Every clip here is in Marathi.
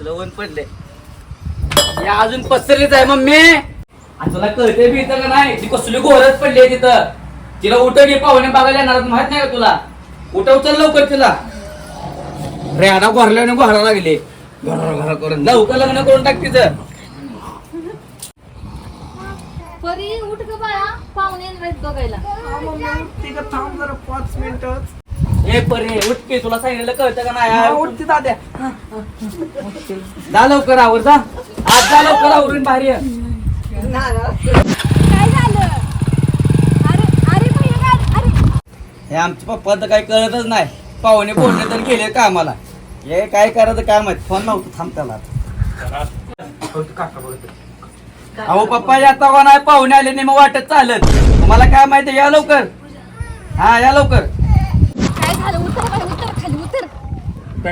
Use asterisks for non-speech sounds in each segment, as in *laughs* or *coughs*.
कसलं ऊन पडले या अजून पसरलीच आहे मम्मी. आणि तुला कळते बी इथं का नाही? ती कसली घोरच पडली आहे तिथं. तिला उठव पाहुणे बघायला येणार माहीत नाही का तुला? उठव चल लवकर तिला. रेडा घोरल्याने घोरा लागले. घोरा घोरा करून. लवकर लग्न करून टाक तिचं. परी उठ ग बाळा. पाहुणे येणार आहेत बघायला. थांब जरा पाच मिनिटं. ए परे उठ की तुला सांगितलं कळतं का नाही? हा? उठते दाद्या जा लवकर आवर जा. आज जा लवकर आवरून बाहेर ये. काय झालं? अरे अरे भैया अरे हे आमच्या पप्पा तर काही कळतच नाही. पाहुणे पोहोचले तर गेले कामाला. हे काय करायचं काय माहीत? फोन नव्हतं थांब त्याला. अहो पप्पा येता का नाही? पाहुणे आले नाही मग वाटत चालत. तुम्हाला काय माहिती? या लवकर. हा या लवकर. झालं उतर उतर खाली उतर.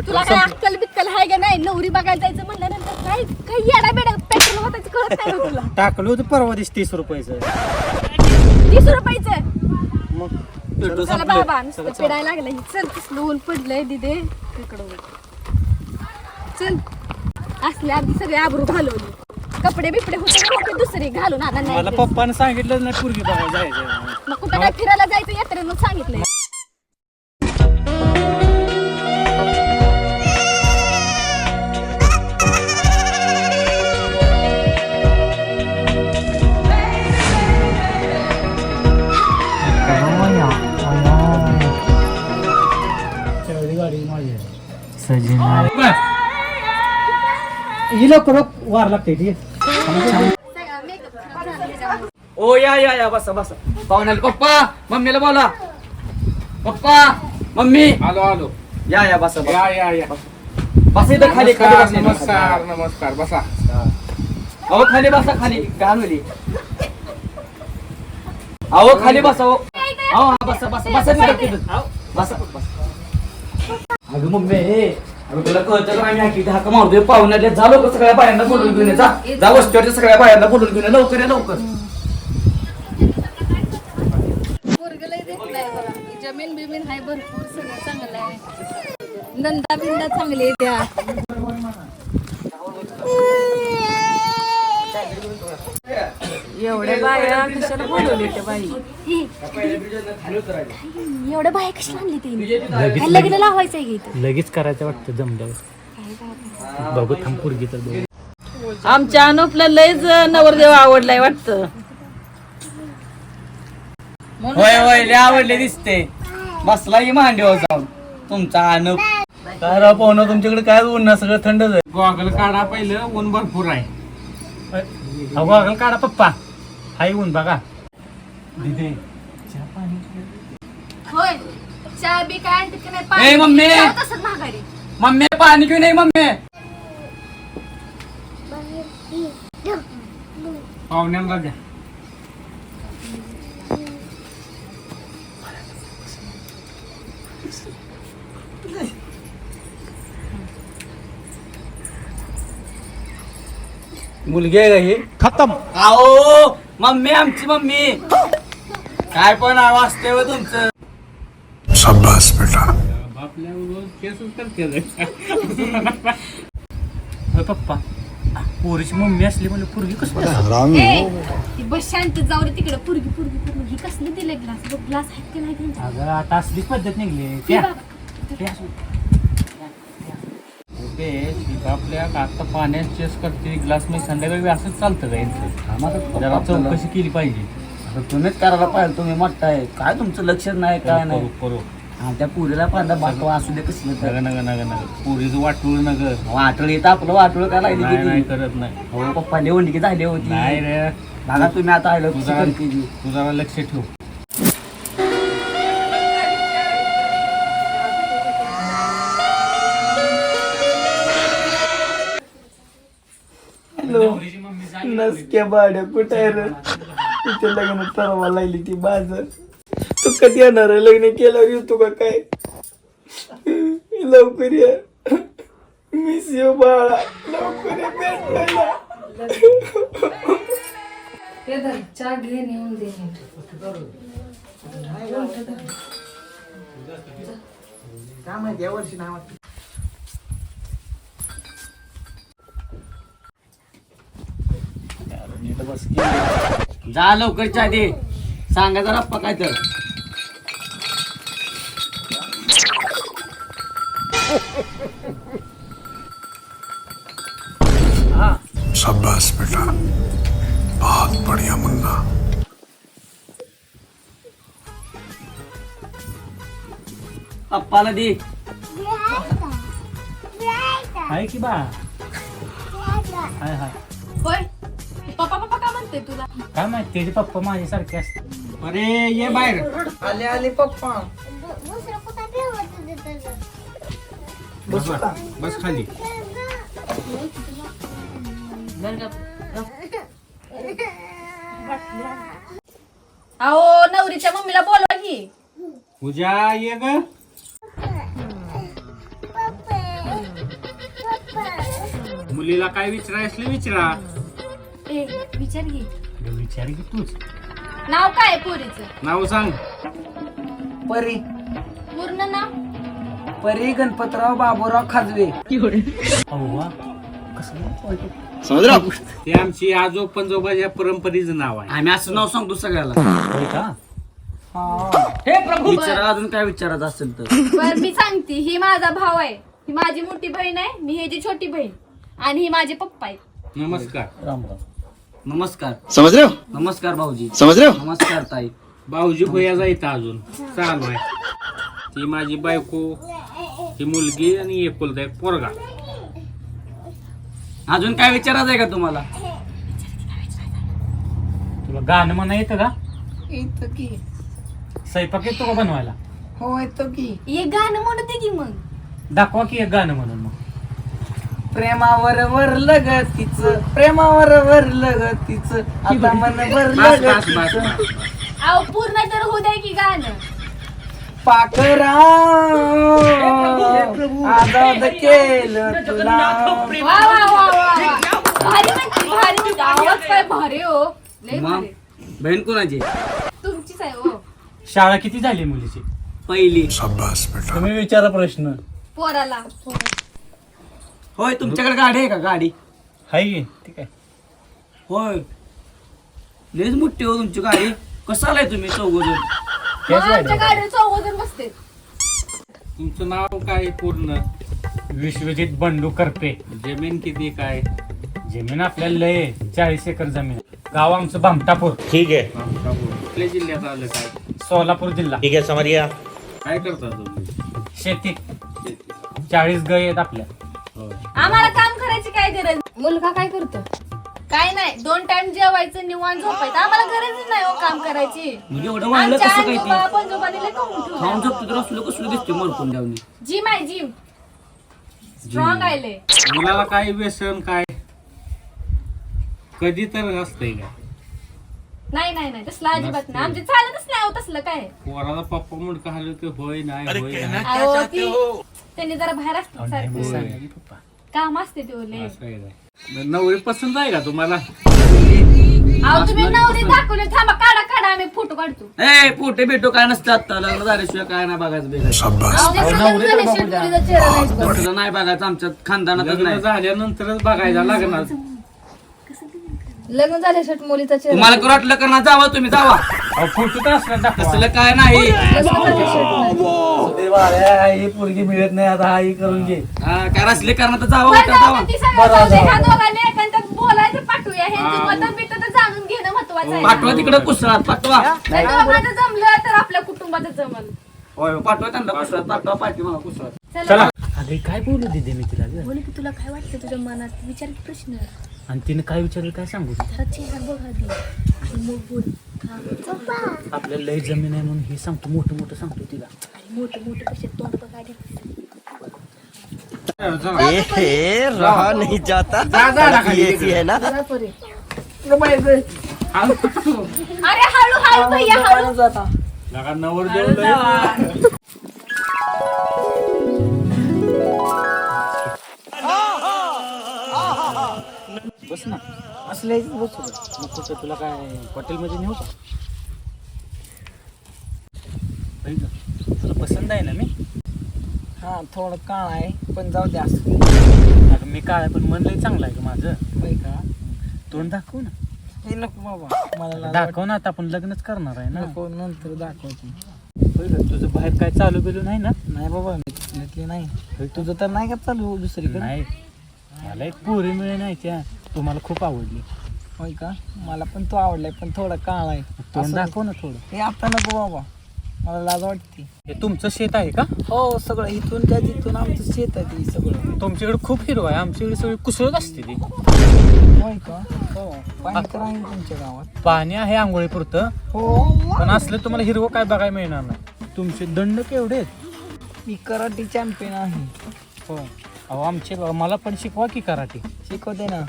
तुला काय अक्कल बिक्कल आहे का नाही? नवरी बघायला जायचं म्हणल्यानंतर काय काय येडा बेडा पेट्रोल होतायचं कळत नाही तुला. टाकलं होतं परवा दिवस तीस रुपयाचं. तीस रुपयाचं? मग पेट्रोल चला संपलं. बाबा पिडायला लागलं. चल कसलं ऊन पडलंय दिदे. तिकडं वळ. चल. असले आधी सगळे आबरू घालवली कपडे बिपडे होते ना ते दुसरे घालून आता मला नाही पप्पानं सांगितलं नाही पूर्वी बघायला जायचं मग कुठं काय फिरायला जायचं यात्रेनं सांगितलंय. ही लवकर वार लागते ती. ओ या या या बसा बसा. पाहुण्याला पप्पा मम्मीला बोला. Papa mummy. आलो आलो. या या बसा या बसा. या या बसा. इथं खाली खाली नमस्कार बसा इथं. नमस्कार नमस्कार बसा. अहो खाली बसा खाली. घाण होली अहो खाली बसा अहो अहो हा, बसा बसा. बसा तिथं तिथं अहो, बसा. बसा. अगं मम्मी हे अगं तुला कळतं का आम्ही हाकी हाका मारतोय पाहुण्याला जा लवकर सगळ्या बायांना बोलून घेऊन ये जा. जा वस्तीवरच्या सगळ्या बायांना बोलून घेऊन ये लवकर ये लवकर. पोरगं लय देखणं आहे बघा. जमीन बिमीन आहे भरपूर सगळं चांगलं आहे नंदा बिंदा चांगली आहे त्या एवढ्या बाया कशाला बोलवले त्या बाई? हे, एवढ्या बाया कशी आणली ते? काय लग्न लावायचं आहे का इथं? लगेच करायचं वाटतं जमल्यावर. बघू थांब तर बघू. आमच्या अनुपला लयच नवरदेव आवडलाय वाटतं. होय होय लय आवडले दिसते. बसला की मांडीवर जाऊन. तुमचा अनुप काय राव पाहुणं तुमच्याकडे काय ऊन ना सगळं थंडच आहे गॉगल काढा पहिलं ऊन भरपूर आहे. अगो अगल काढा पप्पा. हाय ऊन बघा. दिदे होय चहा बी काय आणते की नाही? ए, मम्मी! चहा तसंच महागारी मम्मी पाणी घेऊन ये मम्मी. पाहुण्यांना द्या मुलगी आहे का ही? खतम. आओ मम्मी आमची मम्मी. काय पण वाजते हो तुमचं. आपल्या केसच करते होय पप्पा पोरीची मम्मी असली म्हणजे पूर्वी कसं ती बस शांत जाऊ दे तिकडे. पुरगी पुरगी पुरगी. ही कसली दिले ग्लास बघ ग्लास आहेत की नाही त्यांच्या अगं आता असलीच पद्धत निघली. हे बघ. आपल्या आता पाण्यात चेस करते ग्लासमध्ये संध्याकाळी असंच चालतं का जरा चौकशी केली पाहिजे. आता तुम्हीच करायला पाहिजे तुम्ही आहे. काय तुमचं लक्षच नाही काय करू नाही? करू हा त्या पुरीला पांढरा बाटवा असू दे कसलं नग तर. नग नग नग पोरीचं वाटूळ नग. वाटळ येतं आपलं वाटळ काय नाही नाही लागली करत नाही. हो पप्पा लिहून की झाली होती. नाही रे. बघा तुम्ही आता आलो तू कशी जरा करते ती. तू जरा लक्ष ठेव. नसक्या बाड्या कुठे रे? तिथे लग्न ठरवा लागली ती बाजार. तू कधी येणार आहे? लग्न केल्यावर येतो का काय? लवकर ये. मिस यू बाळा. लवकर ये भेटायला. काय माहिती या वर्षी नाही वाटत. नीट बस की. जा लवकरच्या आधी. सांगा जरा पप्पा काय तर. हा. शाबाश बेटा. बहुत बढ़िया मुन्ना. पप्पाला दे. आहे की बा? हाय हाय. होय? पप्पा पप्पा का म्हणते तुला? काय माहीत त्याचे पप्पा माझ्यासारखे असतात. अरे ये बाहेर. आले आले पप्पा. बस बस खाली. अहो नवरीच्या मम्मीला बोलवा की. पूजा ये ग. मुलीला काय विचाराय असले विचारा. ए विचार घे. विचार की तूच. नाव काय आहे पोरीचं? नाव सांग. परी. पूर्ण नाव? परी गणपतराव बाबूराव खाजवे. अव्वा ते आमची आजो पंजोबाच्या परंपरेचं नाव आहे. आम्ही असं नाव सांगतो सगळ्याला. होय का? हे. प्रभू! विचारा अजून काय विचारायचं असेल तर. बर मी सांगते ही माझा भाव आहे. ही माझी मोठी बहीण आहे मी ह्याची छोटी बहीण. आणि ही माझे पप्पा आहेत नमस्कार. राम राम. नमस्कार. समझ रहे हो? नमस्कार भाऊजी. समझ रहे हो? नमस्कार ताई. भाऊजी भैया जायचं अजून. चालू आहे. ती माझी बायको ती मुलगी आणि एकुलता एक पोरगा. अजून काय विचारायचं आहे का तुम्हाला? तुला गाणं म्हणा येतं का? येतो की. स्वयंपाक येतो का बनवायला? हो येतो की. हे गाणं म्हणते की मग. दाखवा की एक गाणं म्हणून मग. प्रेमावर वरलं ग तिचं प्रेमावर वरलं ग तिचं आता मन ग बस बस तिचं. अहो पूर्ण तर होऊ द्या की गाणं. पाकरा आजाद केलं तुला. वा वा वा वा वा. भारी म्हणते भारी म्हणते. आवाज काय भारी हो. लय मग? भारी. बहीण कोणाची? तुमचीच आहे हो. शाळा किती झाली मुलीची? पहिली. तुम्ही विचारा प्रश्न. पोराला. होय तुमच्याकडे गाडी आहे का? गाडी. हाय की ठीक आहे. होय. लयच मोठी हो तुमची गाडी. कसं आलाय तुम्ही चौघजण? त्याच आमच्या गाडीवर. गाडीवर चौघजण बसते. तुमचं नाव काय पूर्ण? विश्वजित बंडू करपे जमीन किती काय? जमीन आपल्याला लय आहे. चाळीस एकर जमीन आहे. गाव आमचं भामटापूर. ठीक है कुठल्या जिल्ह्यात आलं काय? सोलापूर जिल्हा. ठीक है समझ गया काय करता तुम्ही? शेती. चाळीस गाय आहेत आपल्या. आम्हाला काम करायची काय गरज? मुलगा काय करतो? काय नाही दोन टाइम जेवायचं निवांत झोपायचं. आम्हाला गरजच नाही हो काम करायची. म्हणजे एवढं वाढलं आमच्या कसं काय आजोबा ते? पंजोबाने लय कमवून ठेवलंय. खाऊन झोपतो तर असलं कसलं दिसते मरकून द्यावणी जिम आहे जिम. स्ट्रॉंग आहे लय. मुलाला काय व्यसन काय? कधी तर असतंय का? नाही नाही नाही तसलं अजिबात नाही. आमचे चालतच नाही हो तसलं काय. पोराला पप्पा मुंडका हलव की होय नाही होय नाही. अहो ती त्यांनी जरा बाहेर असतात नाही पप्पा. काम असते ते ओले असं आहे काय. नवरी पसंत आहे का तुम्हाला? अहो तुम्ही नवरी दाखवले थांबा काढा काढा आम्ही फोटो काढतो. ए पोटे बिटो काय नसतं आता लग्न झाल्याशिवाय काय नाही बघायचं बेगायचं शाबाश अहो, ते सगळं झाले, शेतकरीचा चेहरा नाही बघायचं आमच्या खानदानातच लग्न नाही. झाल्यानंतरच बघायला लागणार. लग्न झाल्यासाठी मुलीचा चेहरा तुम्हाला करू वाटलं का? ना जावा तुम्ही जावा. फोटो तर असला दाखवा. काय नाही. ही पोरगी मिळत नाही आता हा ही करून घे. हा, काय असले कारण तर जावा बरं, जाऊ जावा. दे, ती सगळं जाऊ दे. ह्या दोघांनी एकांतात बोलायचं पाठवूया. ह्यांची मतं बितं तर जाणून घेणं महत्वाचं आहे. पाठवा तिकडे कुसळात पाठवा. दोघांचं जमलं तर आपल्या कुटुंबाचं जमल. होय पाठवा त्यांना कुसळात पाठवा पाठी मला कुसळात चला. अरे काय बोलू दिदे मी तिला? बोल की तुला काय वाटतं तुझ्या मनात? विचार की प्रश्न. आणि तिने काय विचारलं काय सांगू? जरा चेहरा बघ आधी आणि मग बोल. आपल्याला लय जमीन आहे म्हणून हे सांगतो मोठं मोठं सांगतो तिला. आणि मोठे मोठे कसे तोंड बघ आधी ए, रहा नहीं जाता. ये है ना? जरा परे. अरे हळू हळू भैया हळू. नवर देऊ बस ना. असले बसू. मग कुठं तुला काय हॉटेलमध्ये नेऊ का? होय? तुला पसंत आहे ना मी? हा थोडं काळ आहे पण जाऊ द्या असं. अगं मी काय पण मन लय चांगलं आहे का माझं. बाई का? तोंड दाखव ना. हे नको बाबा. मला दाखव ना आता आपण लग्नच करणार आहे ना. नको नंतर दाखवतो. होय का? तुझं बाहेर काय चालू बिलू नाही ना? नाही बाबा घेतली नाही. तुझं तर नाही का चालू दुसरीकडे? नाही. मला एक पुरी मिळे नाही त्या तुम्हाला खूप आवडली. होय का? मला पण तो आवडलाय पण थोडा काळ आहे. तोंड दाखव ना थोडं. हे आता नको बाबा. मला लाज वाटते. हे तुमचं शेत आहे का? हो सगळं इथून त्या तिथून आमचं शेत आहे ते सगळं. तुमच्याकडे खूप हिरवा आहे. आमच्याकडे सगळी कुसळत असते ती. होय का? हो पाणी तर आहे तुमच्या गावात. पाणी आहे आंघोळीपुरतं. हो. पण असलं तुम्हाला हिरवं काय बघायला मिळणार नाही. तुमचे दंड केवढे आहेत? मी कराटे चॅम्पियन आहे. हो. अहो आमचे बा- मला पण शिकवा की कराटे. शिकवते ना.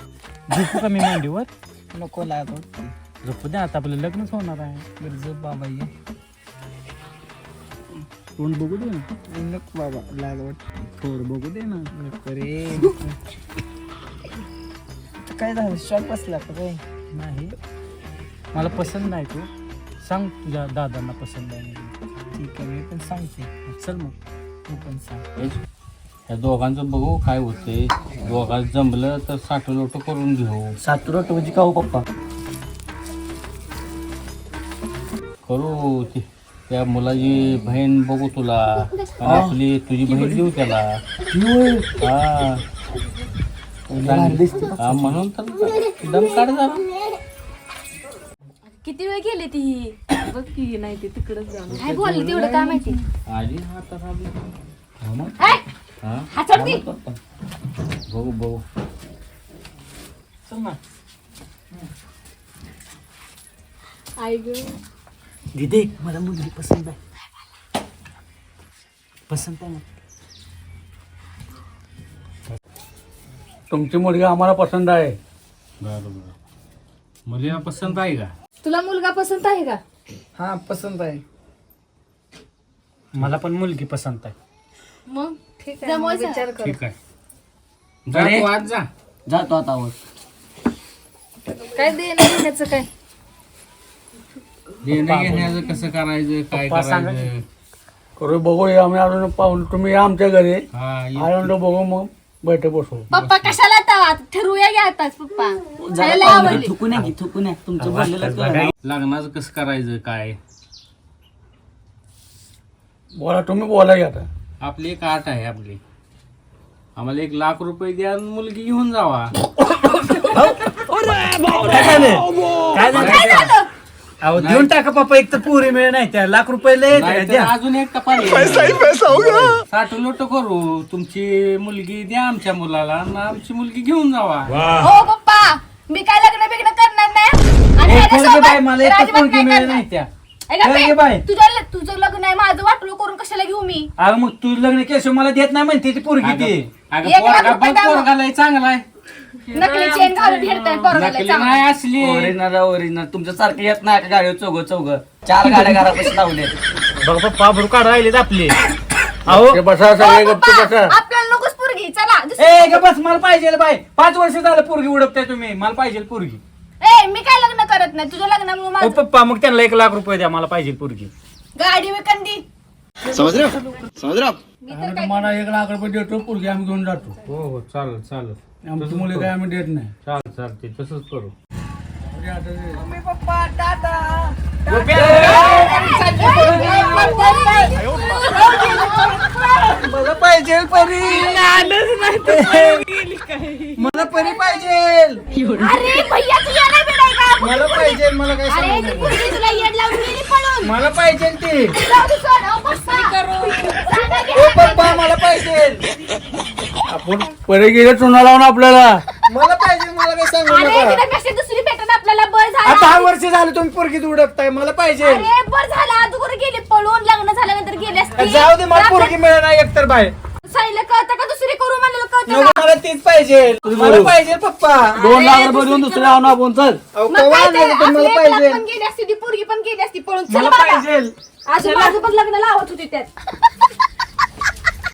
झोपू का मी मांडीवर? नको वाटते झोपू द्या आता आपलं लग्नच होणार आहे. बरं झोप बाबा ये. तोंड बघू दे ना. नको बाबा लाज वाटते. थोडं बघू दे ना. नको रे. आता काय झालं? शॉक बसला का काय नाही. मला पसंत नाही तू. सांग तुझ्या दादांना पसंत आहे. ठीक आहे मी पण सांगते. चल मग. तू पण सांग. या दोघांचं बघू काय होते दोघांचं जमलं तर साठू लोट करून घेऊ. सातू रोटोची का हो पप्पा. करू ते. त्या मुलाची बहीण बघू तुला. आणि आपली तुझी बहीण देऊ त्याला. हा. हा, म्हणून तर दम काढ जरा. किती वेळ गेली ती? बघ की नाही ते तिकडच जाऊन. काय बोलली तेवढं काय माहिती आली हा मग. हा? हा चढती बघू बघू. चल ना. आई ग. दिदे मला मुलगी पसंत आहे. पसंत आहे तुमची मुलगी आम्हाला पसंत आहे. बरं बरं. मुलीला पसंत आहे का? तुला मुलगा पसंत आहे का? हा पसंत आहे. मला पण मुलगी पसंत आहे. मग? ठीक आहे मग विचार कर. ठीक आहे. जा तू आज जा. जातो आता काय देणं घेण्याचं काय? देणं घेण्याचं कसं करायचं काय करायचं? करू आम्ही अजून पाहून तुम्ही या आमच्या घरी. हा ये. आनंद बघू मग बैठक बसू पप्पा कशाला आता ठरवूया घ्या आताच पप्पा. मला लय आवडली. थुकून आहे की? थुकून आहे तुमचं बोललेलं कळलं. लग्नाचं कसं करायचं काय? बोला तुम्ही बोला की आता. आपली एक आठ आहे आपली. आम्हाला एक लाख रुपये द्या आणि मुलगी घेऊन जावा. काय झालं? अहो देऊन टाका पप्पा एक तर पुरी मिळे नाही त्या लाख रुपये लय द्या. अजून एक कपाल साठ लोट करू. तुमची मुलगी द्या आमच्या मुलाला आणि आमची मुलगी घेऊन जावा. हो पप्पा. मी काय लग्न बिग्न करणार नाही? आणि ए, ह्याच्यासोबत खरं बाई, मला एक तर पोरगी नाही मिळे करणार. नाही त्या. बाई. तुझं तुझं लग्न आहे माझं वाटलं करून कशाला घेऊ मी? अगं मग तू लग्न केलं मला देत नाही म्हणते ती पोरगी ती. अगं एक लाख पोरगा रुपये बघ द्या मग. पोरगा लय चांगला आहे. नकली चेन घालून फिरताय पोरगाला नकली चांगलं. नाही असली. ओरिजिनल ओरिजिनल तुमच्या सारखं येत नाही का गाडीवर चौघ चौघ? चार *laughs* गाड्या घरापाशी लावले. बघ पप्पा आपले. *coughs* अहो. ते बसा हो, सगळे पप्पा, गप्प बसा. आपल्याला नकोच पोरगी चला. दुसरी- ए ग बस मला पाहिजे बाय पाच वर्ष झालं पोरगी उडपताय तुम्ही. मला पाहिजे पोरगी. ए मी काय लग्न करत नाही तुझ्या लग्नामुळे ओ माझं पप्पा मग त्यांना एक लाख रुपये द्या मला पाहिजे पोरगी गाडी विकंदी समझ रहे हो समझ रहे हो आप मी तर आम्ही काय तुम्हाला एक लाख रुपये देतो पुढे आम्ही घेऊन जातो हो हो चालेल चालेल आमची मुली काय आम्ही देत नाही चाल चालते तसंच करू म्हणजे आता ते- मम्मी पप्पा टाटा मला पाहिजे परी. मला परी पाहिजे. अरे भैया तुझ्या नाही भेटाय का? मला पाहिजे मला काय अरे सांगू ती नको. पोरगी तुला येड लावून गेली पळून? मला पाहिजे ती. जाऊ दे सोड, अहो, पप्पा. ओ मला पाहिजे. आपण परे गेले चुना लावून आपल्याला. मला पाहिजे मला काय सांगू अरे नका. तिला कशी दुसरी आपल्याला बर आता झाला हा वर्ष झालं तुम्ही पोरगीत उडकताय मला पाहिजे. अरे बर झाला. अगोदर गेली? पळून लग्न झाल्यानंतर गेली असती. जाऊ दे मला पोरगी मिळणार नाही एकतर साईला कळतं का? दुसरी करू म्हणलं कळतं का? मला तीच पाहिजे. मला पाहिजे पप्पा. दोन लाख रुपये देऊन दुसरे आणू आपण चल. अहो, मग कवा काय ते? आणलं तुम्ही? मला आपल्या एकला पाहिजे. गेली असती ती पोरगी पण गेली असती. पळून चल मला बाबा. पाहिजे. अजून माझं पण लग्न लावत होती त्यात. *laughs*